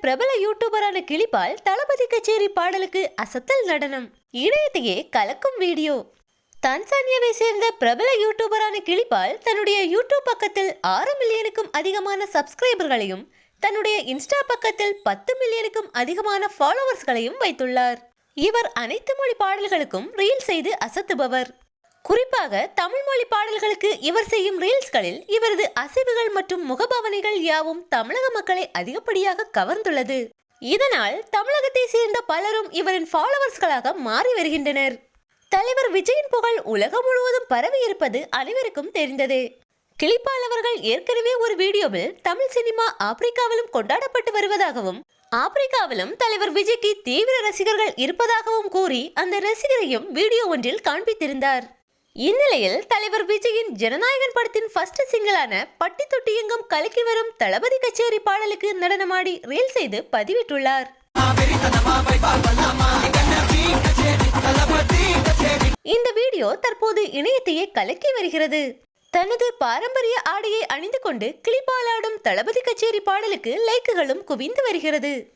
பிரபல யூடியூபரான கிளிபால் தளபதி கச்சேரி பாடலுக்கு அசத்தல் நடனம். இணையத்தையே கலக்கும் வீடியோ. தான்சானியாவை சேர்ந்த பிரபல யூடியூபரான கிளிபால் தன்னுடைய யூடியூப் பக்கத்தில் ஆறு மில்லியனுக்கும் அதிகமான சப்ஸ்கிரைபர்களையும் தன்னுடைய இன்ஸ்டா பக்கத்தில் பத்து மில்லியனுக்கும் அதிகமான ஃபாலோவர்ஸ்களையும் வைத்துள்ளார். இவர் அனைத்து மொழி பாடல்களுக்கும் ரீல் செய்து அசத்துபவர். குறிப்பாக தமிழ் மொழி பாடல்களுக்கு இவர் செய்யும் ரீல்ஸ்களில் இவரது அசைவுகள் மற்றும் முகபாவனைகள் யாவும் தமிழக மக்களை அதிகப்படியாக கவர்ந்துள்ளது. இதனால் தமிழகத்தை சேர்ந்த பலரும் இவரின் ஃபாலோவர்ஸ்களாக மாறி வருகின்றனர். தலைவர் விஜயின் புகழ் உலகம் முழுவதும் பரவி இருப்பது அனைவருக்கும் தெரிந்தது. கிளிப்பால் அவர்கள் ஏற்கனவே ஒரு வீடியோவில் தமிழ் சினிமா ஆப்பிரிக்காவிலும் கொண்டாடப்பட்டு வருவதாகவும் ஆப்பிரிக்காவிலும் தலைவர் விஜய்க்கு தீவிர ரசிகர்கள் இருப்பதாகவும் கூறி அந்த ரசிகரையும் வீடியோ ஒன்றில் காண்பித்திருந்தார். இந்நிலையில் தலைவர் விஜயின் ஜனநாயகன் படத்தின் ஃபர்ஸ்ட் சிங்கிளான பட்டி தொட்டி எங்கும் கலக்கி வரும் தளபதி கச்சேரி பாடலுக்கு நடனமாடி ரீல் செய்து பதிவிட்டுள்ளார். இந்த வீடியோ தற்போது இணையத்தையே கலக்கி வருகிறது. தனது பாரம்பரிய ஆடையை அணிந்து கொண்டு கிளிப்பாலாடும் தளபதி கச்சேரி பாடலுக்கு லைக்குகளும் குவிந்து வருகிறது.